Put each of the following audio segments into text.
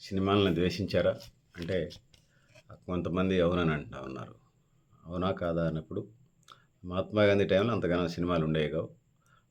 సినిమాలను ద్వేషించారా? అంటే కొంతమంది అవునని అంటా ఉన్నారు. అవునా కాదా అన్నప్పుడు మహాత్మా గాంధీ టైంలో అంతగానో సినిమాలు ఉండేవి కావు.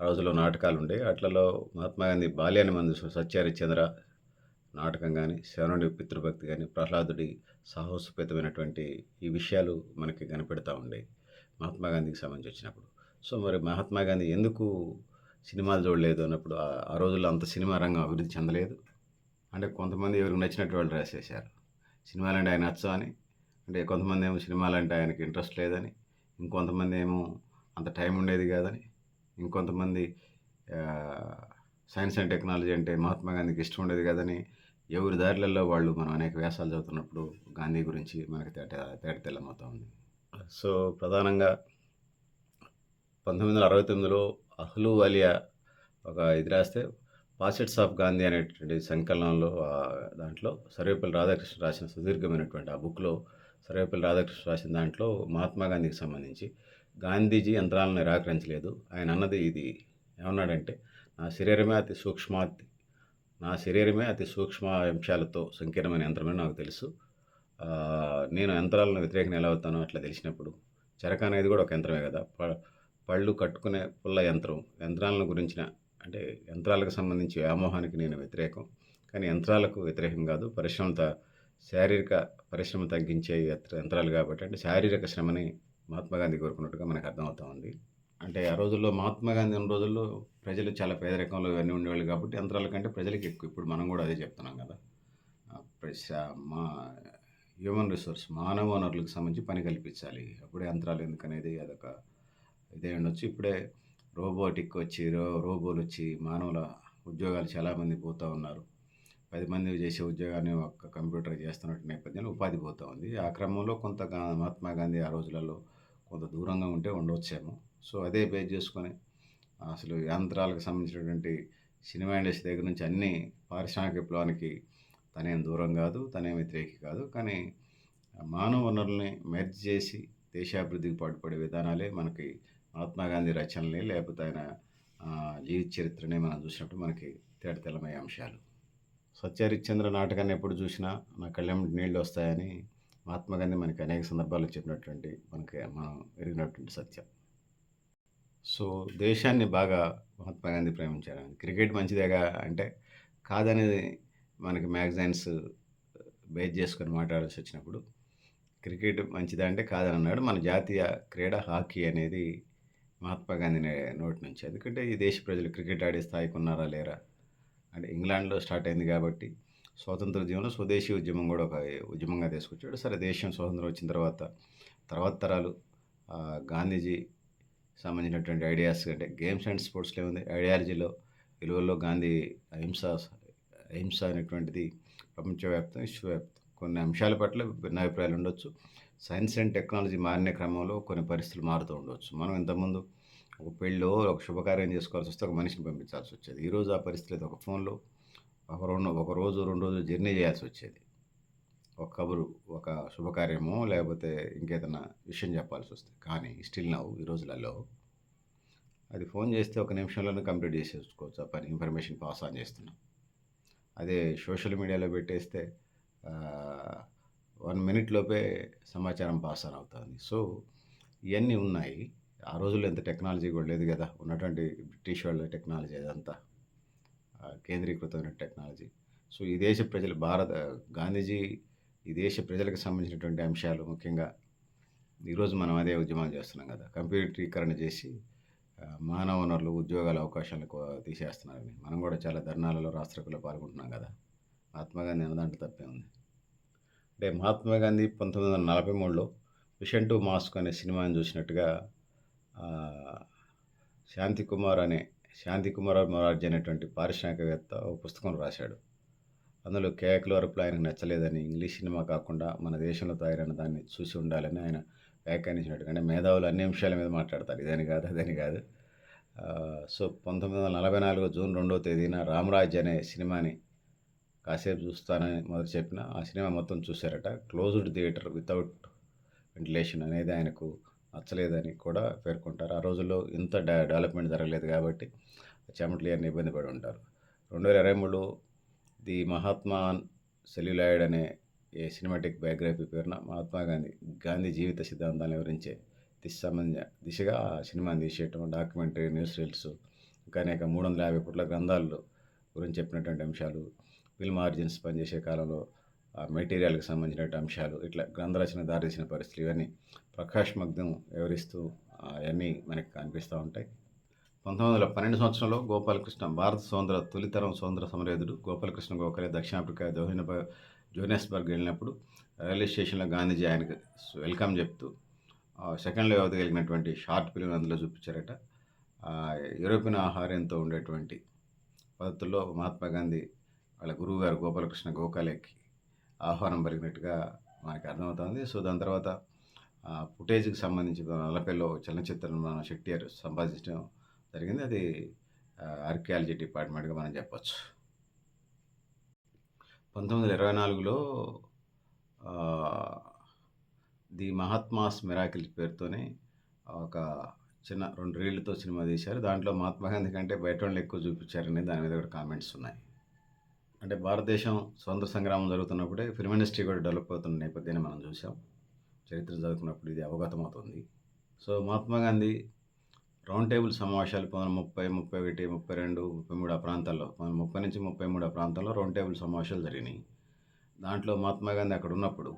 ఆ రోజుల్లో నాటకాలు ఉండేవి అట్లలో మహాత్మా గాంధీ బాల్యాన్ని మంది సత్యహరిశ్చంద్ర నాటకం కానీ శరణుడి పితృభక్తి కానీ ప్రహ్లాదుడి సాహసోపేతమైనటువంటి ఈ విషయాలు మనకి కనిపెడతా ఉండేవి మహాత్మా గాంధీకి సంబంధించి వచ్చినప్పుడు. సో మరి మహాత్మా గాంధీ ఎందుకు సినిమాలు చూడలేదు అన్నప్పుడు? ఆ రోజుల్లో అంత సినిమా రంగం అభివృద్ధి చెందలేదు. అంటే కొంతమంది ఎవరికి నచ్చినట్టు వాళ్ళు రాసేశారు సినిమాలు అంటే ఆయన నచ్చ అని. అంటే కొంతమంది ఏమో సినిమాలు అంటే ఆయనకి ఇంట్రెస్ట్ లేదని. ఇంకొంతమంది ఏమో అంత టైం ఉండేది కాదని. ఇంకొంతమంది సైన్స్ అండ్ టెక్నాలజీ అంటే మహాత్మా గాంధీకి ఇష్టం ఉండేది కదని. ఎవరి దారిలలో వాళ్ళు మనం అనేక వ్యాసాలు చదువుతున్నప్పుడు గాంధీ గురించి మనకి తేట తేట తెల్లమవుతా ఉంది. సో ప్రధానంగా పంతొమ్మిది వందల అరవై తొమ్మిదిలో అహ్లూ అలియా ఒక ఇది రాస్తే పాసెట్స్ ఆఫ్ గాంధీ అనేటువంటి సంకలనంలో దాంట్లో సర్వేపల్లి రాధాకృష్ణ రాసిన సుదీర్ఘమైనటువంటి ఆ బుక్లో సర్వేపల్లి రాధాకృష్ణ రాసిన దాంట్లో మహాత్మా గాంధీకి సంబంధించి గాంధీజీ యంత్రాలను నిరాకరించలేదు. ఆయన అన్నది ఇది. ఏమన్నాడంటే నా శరీరమే అతి సూక్ష్మాతి నా శరీరమే అతి సూక్ష్మ అంశాలతో సంకీర్ణమైన యంత్రమని నాకు తెలుసు. నేను యంత్రాలను వ్యతిరేకంగా ఎలా అవుతానో అట్లా తెలిసినప్పుడు చరక అనేది కూడా ఒక యంత్రమే కదా. ప- పళ్ళు కట్టుకునే పుల్ల యంత్రం యంత్రాలను గురించిన అంటే యంత్రాలకు సంబంధించి వ్యామోహానికి నేను వ్యతిరేకం. కానీ యంత్రాలకు వ్యతిరేకం కాదు. పరిశ్రమత శారీరక పరిశ్రమ తగ్గించే యంత్ర- యంత్రాలు కాబట్టి అంటే శారీరక శ్రమని మహాత్మా గాంధీ కోరుకున్నట్టుగా మనకు అర్థమవుతా ఉంది. అంటే ఆ రోజుల్లో మహాత్మా గాంధీ ఉన్న రోజుల్లో ప్రజలు చాలా పేదరికంలో ఇవన్నీ ఉండేవాళ్ళు కాబట్టి యంత్రాల కంటే ప్రజలకి ఎక్కువ. ఇప్పుడు మనం కూడా అదే చెప్తున్నాం కదా. మా హ్యూమన్ రిసోర్స్ మానవ వనరులకు సంబంధించి పని కల్పించాలి. అప్పుడే యంత్రాలు ఎందుకనేది అదొక ఇదే ఉండొచ్చు. ఇప్పుడే రోబోటిక్ వచ్చి రో రోబోలు వచ్చి మానవుల ఉద్యోగాలు చాలామంది పోతూ ఉన్నారు. పది మంది చేసే ఉద్యోగాన్ని ఒక కంప్యూటర్ చేస్తున్నట్టు నేపథ్యంలో ఉపాధి పోతూ ఉంది. ఆ క్రమంలో కొంత మహాత్మా గాంధీ ఆ రోజులలో కొంత దూరంగా ఉంటే ఉండవచ్చేమో సో అదే బేస్ చేసుకొని అసలు యంత్రాలకు సంబంధించినటువంటి సినిమా ఇండస్ట్రీ దగ్గర నుంచి అన్ని పారిశ్రామిక విప్లవానికి తనేం దూరం కాదు తనేం వ్యతిరేకి కాదు. కానీ మానవ వనరుల్ని మెర్జ్ చేసి దేశాభివృద్ధికి పాటుపడే విధానాలే మనకి మహాత్మాగాంధీ రచనల్ని లేకపోతే ఆయన జీవిత చరిత్రని మనం చూసినప్పుడు మనకి తేటతెల్లమయ్యే అంశాలు. సత్యహరిశ్చంద్ర నాటకాన్ని ఎప్పుడు చూసినా నా కళ్ళెం నీళ్ళు వస్తాయని మహాత్మా గాంధీ మనకి అనేక సందర్భాల్లో చెప్పినటువంటి మనకి మనం ఎరిగినటువంటి సత్యం. సో దేశాన్ని బాగా మహాత్మాగాంధీ ప్రేమించారు క్రికెట్ మంచిదేగా అంటే కాదనేది మనకి మ్యాగజైన్స్ బేస్ చేసుకొని మాట్లాడాల్సి వచ్చినప్పుడు క్రికెట్ మంచిదా అంటే కాదని అన్నాడు మన జాతీయ క్రీడ హాకీ అనేది మహాత్మా గాంధీ నోటి నుంచి. ఎందుకంటే ఈ దేశ ప్రజలు క్రికెట్ ఆడే స్థాయికి ఉన్నారా లేరా? అంటే ఇంగ్లాండ్లో స్టార్ట్ అయింది కాబట్టి స్వాతంత్ర ఉద్యమంలో స్వదేశీ ఉద్యమం కూడా ఒక ఉద్యమంగా తీసుకొచ్చాడు. సరే దేశం స్వాతంత్రం వచ్చిన తర్వాత తర్వాత తరాలు గాంధీజీ సంబంధించినటువంటి ఐడియాస్ అంటే గేమ్స్ అండ్ స్పోర్ట్స్లో ఏముంది? ఐడియాలజీలో విలువల్లో గాంధీ అహింస అహింస అనేటువంటిది ప్రపంచవ్యాప్తం విశ్వవ్యాప్తం. కొన్ని అంశాల పట్ల భిన్నాభిప్రాయాలు ఉండొచ్చు. సైన్స్ అండ్ టెక్నాలజీ మారిన క్రమంలో కొన్ని పరిస్థితులు మారుతూ ఉండవచ్చు మనం ఇంతకుముందు ఒక పెళ్ళిలో ఒక శుభకార్యం చేసుకోవాల్సి వస్తే ఒక మనిషిని పంపించాల్సి వచ్చేది. ఈరోజు ఆ పరిస్థితి ఒక ఫోన్లో ఒక రెండు ఒక రోజు రెండు రోజులు జర్నీ చేయాల్సి వచ్చేది. ఒక కబురు ఒక శుభకార్యమో లేకపోతే ఇంకేదైనా విషయం చెప్పాల్సి వస్తే. కానీ స్టిల్ నవ్వు ఈ రోజులలో అది ఫోన్ చేస్తే ఒక నిమిషంలోనే కంప్లీట్ చేసేసుకోవచ్చు. ఆ పని ఇన్ఫర్మేషన్ పాస్ ఆన్ చేస్తున్నాం. అదే సోషల్ మీడియాలో పెట్టేస్తే వన్ మినిట్ లోపే సమాచారం పాస్ ఆన్ అవుతుంది. సో ఇవన్నీ ఉన్నాయి. ఆ రోజుల్లో ఎంత టెక్నాలజీ కూడా లేదు కదా. ఉన్నటువంటి బ్రిటిష్ వాళ్ళ టెక్నాలజీ అదంతా. కేంద్రీకృతమైన టెక్నాలజీ. సో ఈ దేశ ప్రజలు భారత గాంధీజీ ఈ దేశ ప్రజలకు సంబంధించినటువంటి అంశాలు ముఖ్యంగా ఈరోజు మనం అదే ఉద్యమాలు చేస్తున్నాం కదా. కంప్యూటరీకరణ చేసి మానవ వనరులు ఉద్యోగాల అవకాశాలు తీసేస్తున్నారని. మనం కూడా చాలా ధర్నాలలో రాష్ట్రకులు పాల్గొంటున్నాం కదా. మహాత్మా గాంధీ అన్నదాంట్లో తప్పే ఉంది. అంటే మహాత్మా గాంధీ పంతొమ్మిది వందల నలభై మూడులో మిషన్ టు మాస్క్ అనే సినిమాని చూసినట్టుగా శాంతి కుమార్ అనే శాంతి కుమార్ మొరార్జీ అనేటువంటి పారిశ్రామికవేత్త ఒక పుస్తకం రాశాడు. అందులో కేకలు ఆయనకు నచ్చలేదని ఇంగ్లీష్ సినిమా కాకుండా మన దేశంలో తయారైన దాన్ని చూసి ఉండాలని ఆయన వ్యాఖ్యానించినట్టు అంటే మేధావులు అన్ని అంశాల మీద మాట్లాడతారు. ఇదని కాదు అదని కాదు. సో పంతొమ్మిది వందల నలభై నాలుగు జూన్ రెండవ తేదీన రామరాజ్ అనే సినిమాని కాసేపు చూస్తానని మొదలు చెప్పిన ఆ సినిమా మొత్తం చూశారట. క్లోజ్డ్ థియేటర్ వితౌట్ వెంటిలేషన్ అనేది ఆయనకు నచ్చలేదని కూడా పేర్కొంటారు. ఆ రోజుల్లో ఇంత డె డెవలప్మెంట్ జరగలేదు కాబట్టి చెమట్లు అన్ని ఇబ్బంది పడి ఉంటారు. రెండు వేల ఇరవై మూడులో ది మహాత్మా సెల్యులాయిడ్ అనే ఏ సినిమాటిక్ బయోగ్రఫీ పేరున మహాత్మా గాంధీ గాంధీ జీవిత సిద్ధాంతాలను వివరించే దిశ సంబంధ దిశగా ఆ సినిమాని తీసేయటం డాక్యుమెంటరీ న్యూస్ రీల్స్ ఇంకా అనేక మూడు వందల యాభై పుట్ల గ్రంథాల్లో గురించి చెప్పినటువంటి అంశాలు ఫిల్మ్ ఆర్జిన్స్ పనిచేసే కాలంలో మెటీరియల్కి సంబంధించిన అంశాలు ఇట్లా గ్రంథ రచన పరిస్థితులు ఇవన్నీ ప్రకాష్ మగ్ధం వివరిస్తూ అవన్నీ మనకి కనిపిస్తూ ఉంటాయి. పంతొమ్మిది వందల పన్నెండు సంవత్సరంలో గోపాలకృష్ణ భారత స్వతంత్ర తొలితరం స్వతంత్ర సమరయోధుడు గోపాలకృష్ణ గోఖలే దక్షిణాఫ్రికా జోహినబ జోహానస్బర్గ్ వెళ్ళినప్పుడు రైల్వే స్టేషన్లో గాంధీజీ ఆయనకు వెల్కమ్ చెప్తూ సెకండ్లో వ్యవధి కలిగినటువంటి షార్ట్ ఫిల్మ్ అందులో చూపించారట. యూరోపియన్ ఆహారంతో ఉండేటువంటి పద్ధతుల్లో మహాత్మా గాంధీ వాళ్ళ గురువు గారు గోపాలకృష్ణ గోఖలేకి ఆహ్వానం పలికినట్టుగా మనకి అర్థమవుతుంది. సో దాని తర్వాత ఫుటేజ్కి సంబంధించి నలభైలో చలనచిత్రం మన శెట్టియార్ సంపాదించడం జరిగింది. అది ఆర్కియాలజీ డిపార్ట్మెంట్గా మనం చెప్పచ్చు. పంతొమ్మిది వందల ఇరవై నాలుగులో ది మహాత్మాస్ మిరాకిల్ పేరుతోనే ఒక చిన్న రెండు రీళ్ళతో సినిమా తీశారు. దాంట్లో మహాత్మా గాంధీ కంటే బయట వాళ్ళు ఎక్కువ చూపించారని దాని మీద కూడా కామెంట్స్ ఉన్నాయి. అంటే భారతదేశం స్వతంత్ర సంగ్రామం జరుగుతున్నప్పుడే ఫిల్మ్ ఇండస్ట్రీ కూడా డెవలప్ అవుతున్న నేపథ్యాన్ని మనం చూసాం చరిత్ర చదువుకున్నప్పుడు ఇది అవగతమవుతుంది. So Mahatma Gandhi round table సమావేశాలు పంతొమ్మిది ముప్పై ముప్పై ఒకటి ముప్పై రెండు ముప్పై మూడు ఆ ప్రాంతాల్లో ముప్పై నుంచి ముప్పై మూడు ఆ ప్రాంతాల్లో రౌండ్ టేబుల్ సమావేశాలు జరిగినాయి. దాంట్లో మహాత్మా గాంధీ అక్కడ ఉన్నప్పుడు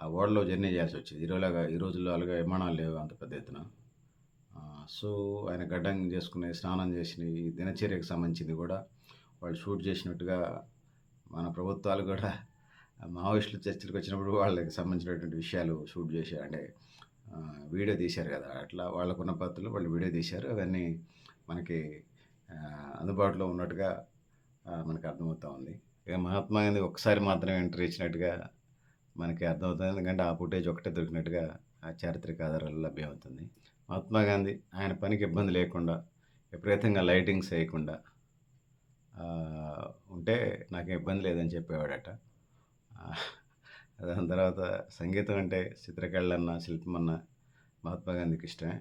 ఆ ఓడలో జర్నీ చేయాల్సి వచ్చింది. ఈరోజులాగా ఈ రోజుల్లో అలాగే విమానాలు లేవు అంత పెద్ద ఎత్తున. సో ఆయన గడ్డం చేసుకునే స్నానం చేసిన ఈ దినచర్యకు సంబంధించింది కూడా వాళ్ళు షూట్ చేసినట్టుగా మన ప్రభుత్వాలు కూడా మావోయిస్టులు చర్చలకు వచ్చినప్పుడు వాళ్ళకి సంబంధించినటువంటి విషయాలు షూట్ చేశారు అంటే వీడియో తీశారు కదా. అట్లా వాళ్ళకున్న పద్ధతులు వాళ్ళు వీడియో తీశారు. అవన్నీ మనకి అందుబాటులో ఉన్నట్టుగా మనకు మనకి అర్థమవుతా ఉంది. ఇక మహాత్మా గాంధీ ఒకసారి మాత్రమే ఎంటర్ ఇచ్చినట్టుగా మనకి అర్థమవుతుంది. ఎందుకంటే ఆ ఫుటేజ్ ఒకటే దొరికినట్టుగా ఆ చారిత్రక ఆధారాలు లభ్యమవుతుంది. మహాత్మా గాంధీ ఆయన పనికి ఇబ్బంది లేకుండా విపరీతంగా లైటింగ్స్ వేయకుండా ఉంటే నాకు ఇబ్బంది లేదని చెప్పేవాడట. దాని తర్వాత సంగీతం అంటే చిత్రకళన్న శిల్పం అన్న మహాత్మా గాంధీకి ఇష్టమే.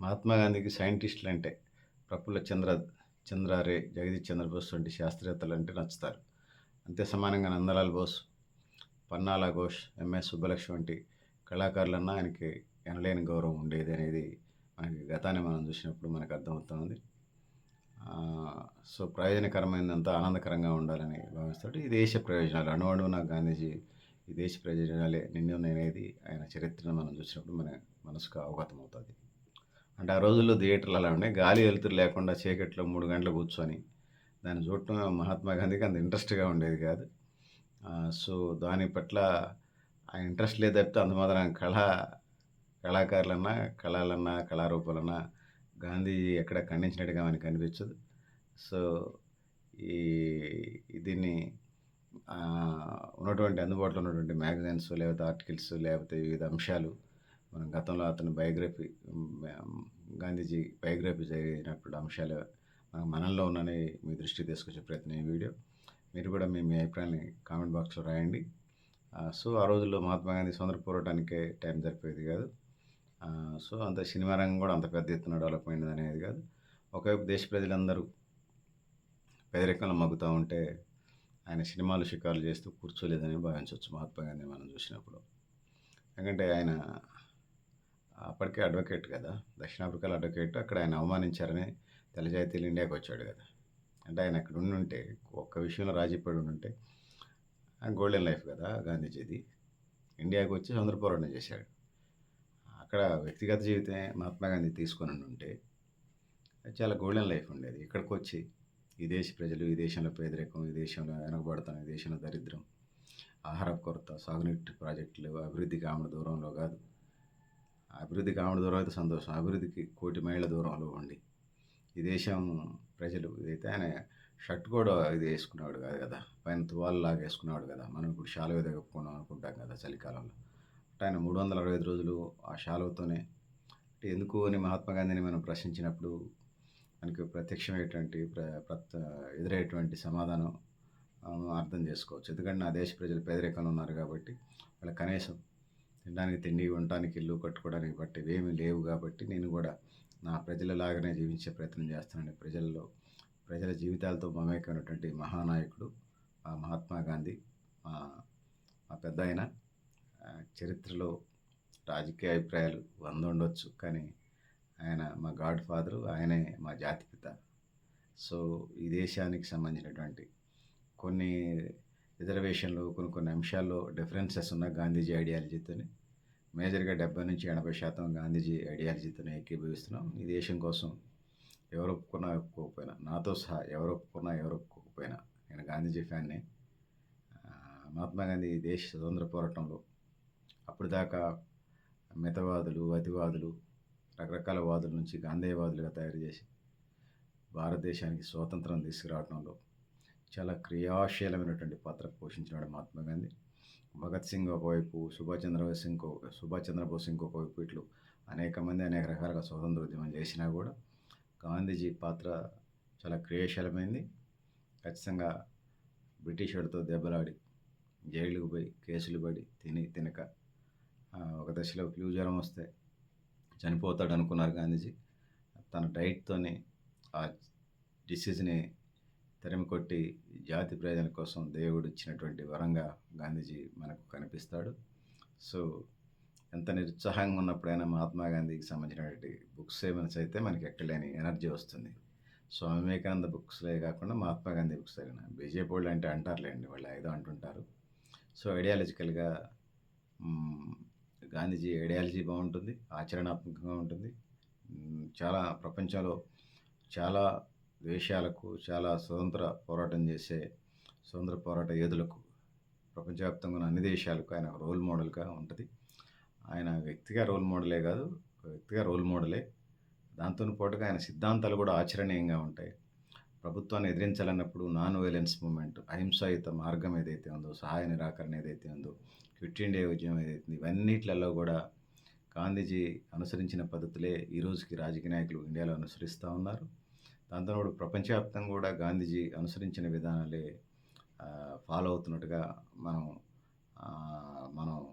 మహాత్మా గాంధీకి సైంటిస్టులు అంటే ప్రఫుల్ల చంద్ర చంద్రారే జగదీష్ చంద్రబోస్ వంటి శాస్త్రవేత్తలు అంటే నచ్చుతారు. అంతే సమానంగా నందలాల్ బోస్ పన్నాల ఘోష్ ఎంఎస్ సుబ్బలక్ష్మి వంటి కళాకారులన్నా ఆయనకి ఎనలేని గౌరవం ఉండేది అనేది మనకి గతాన్ని మనం చూసినప్పుడు మనకు అర్థమవుతుంది సో ప్రయోజనకరమైనంత ఆనందకరంగా ఉండాలని భావిస్తాడు. ఈ దేశ ప్రయోజనాలు అణువణువున గాంధీజీ ఈ దేశ ప్రయోజనాలే నిన్ను నేనేది ఆయన చరిత్రను మనం చూసినప్పుడు మన మనసుకు అవగతం అవుతుంది. అంటే ఆ రోజుల్లో థియేటర్లు అలా ఉండే గాలి వెలుతురు లేకుండా చీకట్లో మూడు గంటలు కూర్చొని దాన్ని చూడటం మహాత్మా గాంధీకి అంత ఇంట్రెస్ట్గా ఉండేది కాదు. సో దాని పట్ల ఆ ఇంట్రెస్ట్ లేదు తప్పితే అంత మాత్రం కళ కళాకారులన్నా కళలన్నా కళారూపాలన్నా గాంధీజీ ఎక్కడ ఖండించినట్టుగా మనకి కనిపించదు సో ఈ దీన్ని ఉన్నటువంటి అందుబాటులో ఉన్నటువంటి మ్యాగజైన్స్ లేకపోతే ఆర్టికల్స్ లేకపోతే వివిధ అంశాలు మనం గతంలో అతని బయోగ్రఫీ గాంధీజీ బయోగ్రఫీ జరిగినప్పుడు అంశాలు మన మనల్లో ఉన్నవి మీ దృష్టికి తీసుకొచ్చే ప్రయత్నం ఈ వీడియో. మీరు కూడా మీ మీ అభిప్రాయాన్ని కామెంట్ బాక్స్లో రాయండి. సో ఆ రోజుల్లో మహాత్మా గాంధీ స్వతంత్ర పోరాటానికే టైం సరిపోయేది కాదు. సో అంత సినిమా రంగం కూడా అంత పెద్ద ఎత్తున డెవలప్ అయింది అనేది కాదు. ఒకవైపు దేశ ప్రజలందరూ పేదరికంలో మగ్గుతూ ఉంటే ఆయన సినిమాలు షికారులు చేస్తూ కూర్చోలేదని భావించవచ్చు మహాత్మా గాంధీ మనం చూసినప్పుడు. ఎందుకంటే ఆయన అప్పటికే అడ్వకేట్ కదా. దక్షిణాఫ్రికాలో అడ్వకేట్ అక్కడ ఆయన అవమానించారని తెల్లజాతీయులు ఇండియాకి వచ్చాడు కదా. అంటే ఆయన అక్కడ ఉండుంటే ఒక్క విషయంలో రాజీపడి ఉంటే గోల్డెన్ లైఫ్ కదా గాంధీజీది. ఇండియాకి వచ్చి స్వతంత్ర పోరాటం చేశాడు. అక్కడ వ్యక్తిగత జీవితమే మహాత్మా గాంధీ తీసుకొని ఉంటే అది చాలా గోల్డెన్ లైఫ్ ఉండేది. ఇక్కడికి వచ్చి ఈ దేశ ప్రజలు ఈ దేశంలో పేదరికం ఈ దేశంలో వెనకబడతాం ఈ దేశంలో దరిద్రం ఆహార కొరత సాగునీటి ప్రాజెక్టులు అభివృద్ధికి ఆమె దూరంలో కాదు. అభివృద్ధికి ఆమె దూరం అయితే సంతోషం. అభివృద్ధికి కోటి మైళ్ళ దూరంలో ఉండి ఈ దేశం ప్రజలు ఇదైతే ఆయన షర్ట్ కూడా ఇది వేసుకునేవాడు కాదు కదా? పైన తువాలు లాగా వేసుకునేవాడు కదా? మనం ఇప్పుడు షాలువ దగ్గర అనుకుంటాం కదా చలికాలంలో. ఆయన మూడు వందల అరవై ఐదు రోజులు ఆ షాలువతోనే అంటే ఎందుకు అని మహాత్మా గాంధీని మనం ప్రశ్నించినప్పుడు మనకి ప్రత్యక్షమైనటువంటి ప్ర ప్రత్ ఎదురయ్యేటువంటి సమాధానం అర్థం చేసుకోవచ్చు. ఎందుకంటే నా దేశ ప్రజలు పేదరికంలో ఉన్నారు కాబట్టి వాళ్ళ కనీసం తినడానికి తిండి ఉండటానికి ఇల్లు కట్టుకోవడానికి బట్టి ఏమీ లేవు కాబట్టి నేను కూడా నా ప్రజలలాగానే జీవించే ప్రయత్నం చేస్తానండి ప్రజల్లో ప్రజల జీవితాలతో మమేకమైనటువంటి మహానాయకుడు ఆ మహాత్మా గాంధీ మా మా పెద్దాయన చరిత్రలో రాజకీయ అభిప్రాయాలు వంద ఉండొచ్చు. కానీ ఆయన మా గాడ్ ఫాదరు. ఆయనే మా జాతిపిత. సో, ఈ దేశానికి సంబంధించినటువంటి కొన్ని రిజర్వేషన్‌లు కొన్ని కొన్ని అంశాల్లో డిఫరెన్సెస్ ఉన్న గాంధీజీ ఐడియాలజీతోని మేజర్‌గా 70-80% గాంధీజీ ఐడియాలజీతోనే ఏకీభవిస్తున్నాం. ఈ దేశం కోసం ఎవరు ఒప్పుకున్నా ఒప్పుకోకపోయినా నాతో సహా ఎవరు ఒప్పుకున్నా ఎవరు ఒప్పుకోకపోయినా నేను గాంధీజీ ఫ్యాన్‌ని. మహాత్మా గాంధీ దేశ స్వతంత్ర పోరాటంలో అప్పటిదాకా మితవాదులు, అతివాదులు, రకరకాల వాదుల నుంచి గాంధేయవాదులుగా తయారు చేసి భారతదేశానికి స్వాతంత్రం తీసుకురావడంలో చాలా క్రియాశీలమైనటువంటి పాత్ర పోషించినాడు మహాత్మా గాంధీ. భగత్ సింగ్ ఒకవైపు, సుభాష్ చంద్రబోస్ ఇంకో సుభాష్ చంద్రబోస్ ఇంకొకవైపు ఇట్లు అనేక మంది అనేక రకాలుగా స్వాతంత్ర ఉద్యమం చేసినా కూడా గాంధీజీ పాత్ర చాలా క్రియాశీలమైంది. ఖచ్చితంగా బ్రిటిష్ వాడితో దెబ్బలాడి, జైలుకి పోయి, కేసులు పడి, తిని తినక ఒక దశలో ఫ్లూ జ్వరం వస్తే చనిపోతాడు అనుకున్నారు గాంధీజీ. తన డైట్తోనే ఆ డిసీజ్‌ని తరిమికొట్టి జాతి ప్రయోజనం కోసం దేవుడు ఇచ్చినటువంటి వరంగా గాంధీజీ మనకు కనిపిస్తాడు. సో, ఎంత నిరుత్సాహంగా ఉన్నప్పుడైనా మహాత్మా గాంధీకి సంబంధించినటువంటి బుక్స్ ఏమైనా చదివితే మనకి ఎక్కడలేని ఎనర్జీ వస్తుంది. స్వామి వివేకానంద బుక్స్‌లే కాకుండా మహాత్మా గాంధీ బుక్స్ చదివిన. బీజేపీ అంటే అంటారులేండి వాళ్ళు ఏదో అంటుంటారు. సో, ఐడియాలజికల్‌గా గాంధీజీ ఐడియాలజీ బాగుంటుంది ఆచరణాత్మకంగా ఉంటుంది. చాలా ప్రపంచంలో చాలా దేశాలకు, చాలా స్వతంత్ర పోరాటం చేసే స్వతంత్ర పోరాట యోధులకు ప్రపంచవ్యాప్తంగా ఉన్న అన్ని దేశాలకు ఆయన రోల్ మోడల్‌గా ఉంటుంది ఆయన వ్యక్తిగా రోల్ మోడలే కాదు, వ్యక్తిగా రోల్ మోడలే. దాంతోని పాటుగా ఆయన సిద్ధాంతాలు కూడా ఆచరణీయంగా ఉంటాయి. ప్రభుత్వాన్ని ఎదిరించాలన్నప్పుడు నాన్ వైలెన్స్ మూమెంట్ అహింసాయుత మార్గం ఏదైతే ఉందో, సహాయ నిరాకరణ ఏదైతే ఉందో, క్విట్ ఇండియా ఉద్యమం ఏదైతుంది ఇవన్నిట్లలో కూడా గాంధీజీ అనుసరించిన పద్ధతులే ఈ రోజుకి రాజకీయ నాయకులు ఇండియాలో అనుసరిస్తూ ఉన్నారు. దాంతో ప్రపంచవ్యాప్తంగా కూడా గాంధీజీ అనుసరించిన విధానాలే ఫాలో అవుతున్నట్టుగా మనం మనం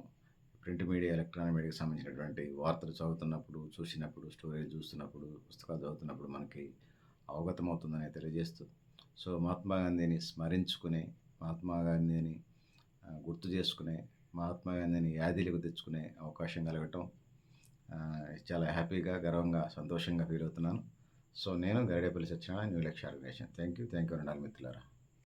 ప్రింట్ మీడియా, ఎలక్ట్రానిక్ మీడియాకి సంబంధించినటువంటి వార్తలు చదువుతున్నప్పుడు, చూసినప్పుడు, స్టోరీలు చూస్తున్నప్పుడు, పుస్తకాలు చదువుతున్నప్పుడు మనకి అవగతమవుతుందని తెలియజేస్తూ, సో, మహాత్మా గాంధీని స్మరించుకునే, మహాత్మా గాంధీని గుర్తు చేసుకునే, మహాత్మా గాంధీని యాదీలకు తెచ్చుకునే అవకాశం కలగటం చాలా హ్యాపీగా, గర్వంగా, సంతోషంగా ఫీల్ అవుతున్నాను. సో, నేను Garidepalli Satyanarayana new Lakshya organisation. Thank you. Thank you అని మిత్రులారా.